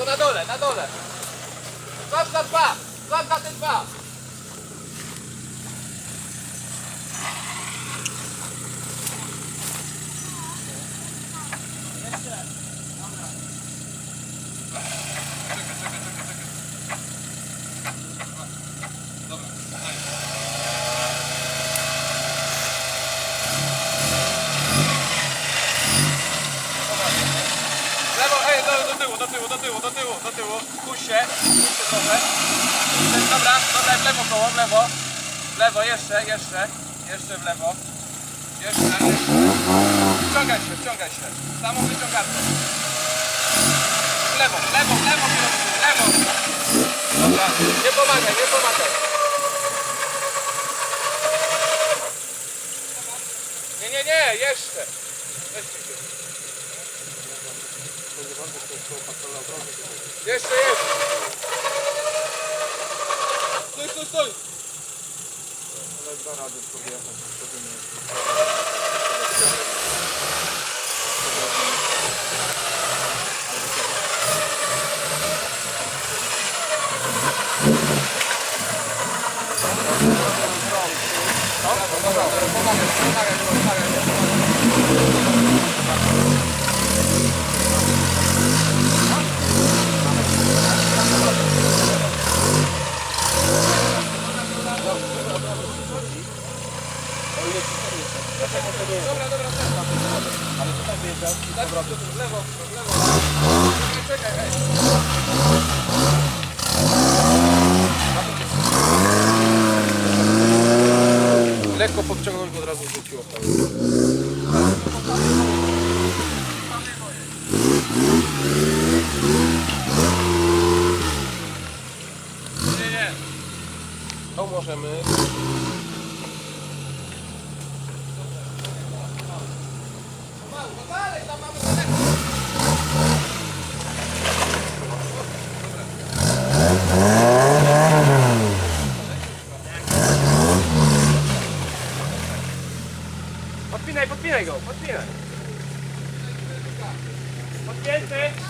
To na dole, na dole. Złap za dwa, złap za te dwa. Lewo, do, tyłu, do tyłu, do tyłu, do tyłu. Puść się, puść się trochę. Dobra, dobra, w lewo koło, w lewo. W lewo, jeszcze, jeszcze. Jeszcze w lewo. Jeszcze, jeszcze. Wciągaj się, wciągaj się. Samą wyciągarką. W lewo, w lewo, w lewo, w lewo. Dobra, nie pomagaj, nie pomagaj. Nie, nie, nie, jeszcze. Się. Jeszcze jest. Stój, stój, stój. Dobra, w lewo, w lewo. Czekaj, ej. Lekko podciągnąć, bo od razu rzuciło. Nie, nie. To możemy. Podpinaj, podpinaj go, podpinaj. Podpięty.